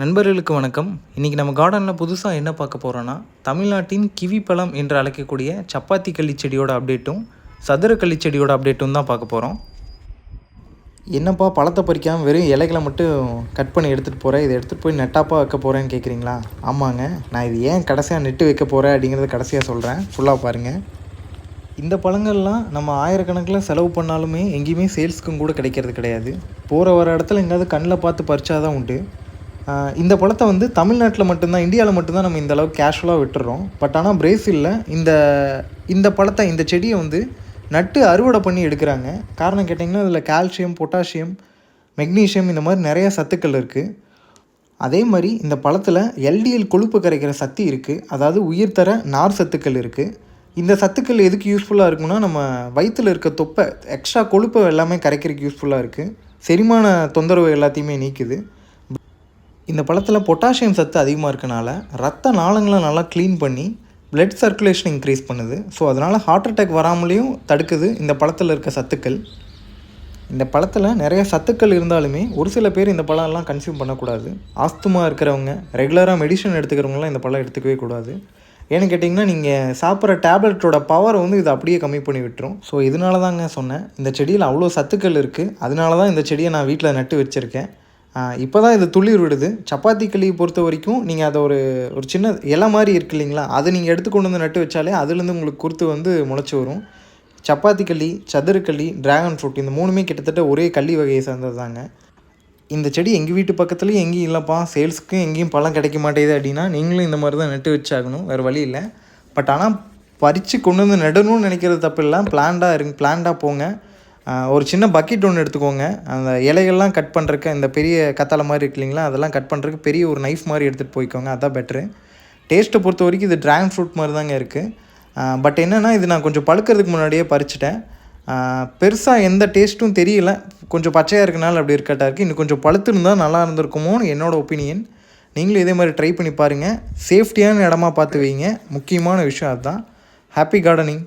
நண்பர்களுக்கு வணக்கம். இன்றைக்கி நம்ம கார்டனில் புதுசாக என்ன பார்க்க போகிறோன்னா தமிழ்நாட்டின் கிவி பழம் என்று அழைக்கக்கூடிய சப்பாத்தி கள்ளி செடியோட அப்டேட்டும் சதுர கள்ளி செடியோட அப்டேட்டும் தான் பார்க்க போகிறோம் என்னப்பா பழத்தை பறிக்காமல் வெறும் இலைகளை மட்டும் கட் பண்ணி எடுத்துகிட்டு போகிறேன் இதை எடுத்துகிட்டு போய் நெட்டாப்பாக வைக்க போகிறேன்னு கேட்குறீங்களா ஆமாங்க. நான் இது ஏன் கடைசியாக நெட்டு வைக்க போகிறேன் அப்படிங்கிறத கடைசியாக சொல்கிறேன் ஃபுல்லாக பாருங்கள் இந்த பழங்கள்லாம் நம்ம ஆயிரக்கணக்கில் செலவு பண்ணாலுமே எங்கேயுமே சேல்ஸ்க்கும் கூட கிடைக்கிறது கிடையாது. போகிற வர இடத்துல எங்கேயாவது கண்ணில் பார்த்து பறிச்சாதான் உண்டு. இந்த பழத்தை வந்து தமிழ்நாட்டில் மட்டும்தான் இந்தியாவில் மட்டும்தான் நம்ம இந்த அளவுக்கு கேஷுவலாக விட்டுறோம். பட் ஆனால் பிரேசிலில் இந்த இந்த பழத்தை இந்த செடியை வந்து நட்டு அறுவடை பண்ணி எடுக்கிறாங்க. காரணம் கேட்டிங்கன்னா அதில் கால்சியம் பொட்டாசியம் மெக்னீஷியம் இந்த மாதிரி நிறைய சத்துக்கள் இருக்குது அதே மாதிரி இந்த பழத்தில் எல்டிஎல் கொழுப்பு கரைக்கிற சக்தி இருக்குது அதாவது உயிர்த்தர நார் சத்துக்கள் இருக்குது இந்த சத்துக்கள் எதுக்கு யூஸ்ஃபுல்லாக இருக்கும்னா நம்ம வயிற்றில் இருக்க தொப்பை எக்ஸ்ட்ரா கொழுப்பை எல்லாமே கரைக்கிறதுக்கு யூஸ்ஃபுல்லாக இருக்குது செரிமான தொந்தரவு எல்லாத்தையுமே நீக்குது. இந்த பழத்தில் பொட்டாசியம் சத்து அதிகமாக இருக்கனால ரத்த நாளங்களை நல்லா க்ளீன் பண்ணி பிளட் சர்க்குலேஷன் இன்க்ரீஸ் பண்ணுது. ஸோ அதனால் ஹார்ட் அட்டாக் வராமலேயும் தடுக்குது இந்த பழத்தில் இருக்க சத்துக்கள். இந்த பழத்தில் நிறைய சத்துக்கள் இருந்தாலுமே ஒரு சில பேர் இந்த பழம்லாம் கன்சியூம் பண்ணக்கூடாது. ஆஸ்துமா இருக்கிறவங்க ரெகுலராக மெடிசன் எடுத்துக்கிறவங்களாம் இந்த பழம் எடுத்துக்கவே கூடாது. ஏன்னு கேட்டிங்கன்னா நீங்கள் சாப்பிட்ற டேப்லெட்டோட பவரை வந்து இது அப்படியே கம்மி பண்ணி விட்டுரும். ஸோ இதனால தாங்க சொன்னேன். இந்த செடியில் அவ்வளோ சத்துக்கள் இருக்குது அதனால தான் இந்த செடியை நான் வீட்டில் நட்டு வச்சுருக்கேன். இப்போ தான் இது துளிர் விடுது. சப்பாத்தி களியை பொறுத்த வரைக்கும் நீங்கள் அதை ஒரு ஒரு சின்ன இலை மாதிரி இருக்கு இல்லைங்களா? அதை நீங்கள் எடுத்து கொண்டு வந்து நட்டு வச்சாலே அதுலேருந்து உங்களுக்கு குருத்து வந்து முளைச்சி வரும். சப்பாத்தி களி சதுரக்களி டிராகன் ஃப்ரூட் இந்த மூணுமே கிட்டத்தட்ட ஒரே கள்ளி வகையை சேர்ந்தது தாங்க இந்த செடி எங்கள் வீட்டு பக்கத்துலேயும் எங்கேயும் இல்லைப்பா. சேல்ஸுக்கும் எங்கேயும் பழம் கிடைக்க மாட்டேங்குது அப்படின்னா நீங்களும் இந்த மாதிரி தான் நட்டு வச்சாகணும். வேறு வழி இல்லை. பட் ஆனால் பறித்து கொண்டு வந்து நடணும்னு நினைக்கிறது தப்பு இல்லை. பிளான்டாக இருங்க பிளான்டாக போங்க. ஒரு சின்ன பக்கெட் ஒன்று எடுத்துக்கோங்க. அந்த இலைகள்லாம் கட் பண்ணுறக்கு இந்த பெரிய கத்தாழை மாதிரி இருக்கு இல்லைங்களா அதெல்லாம் கட் பண்ணுறக்கு பெரிய ஒரு நைஃப் மாதிரி எடுத்துகிட்டு போய்க்கோங்க. அதான் பெட்ரு டேஸ்ட்டை பொறுத்த வரைக்கும் இது ட்ராகன் ஃப்ரூட் மாதிரி தாங்க இருக்குது பட் என்னென்னா இது நான் கொஞ்சம் பழுக்கிறதுக்கு முன்னாடியே பறிச்சிட்டேன். பெருசாக எந்த டேஸ்ட்டும் தெரியல. கொஞ்சம் பச்சையாக இருக்கனால அப்படி இருக்கட்டா இருக்குது இன்னும் கொஞ்சம் பழுத்திருந்தால் நல்லா இருந்திருக்குமோன்னு என்னோட ஒப்பீனியன் நீங்களும் இதே மாதிரி ட்ரை பண்ணி பாருங்கள் சேஃப்டியான இடமா பார்த்து வைங்க. முக்கியமான விஷயம் அதுதான். Happy gardening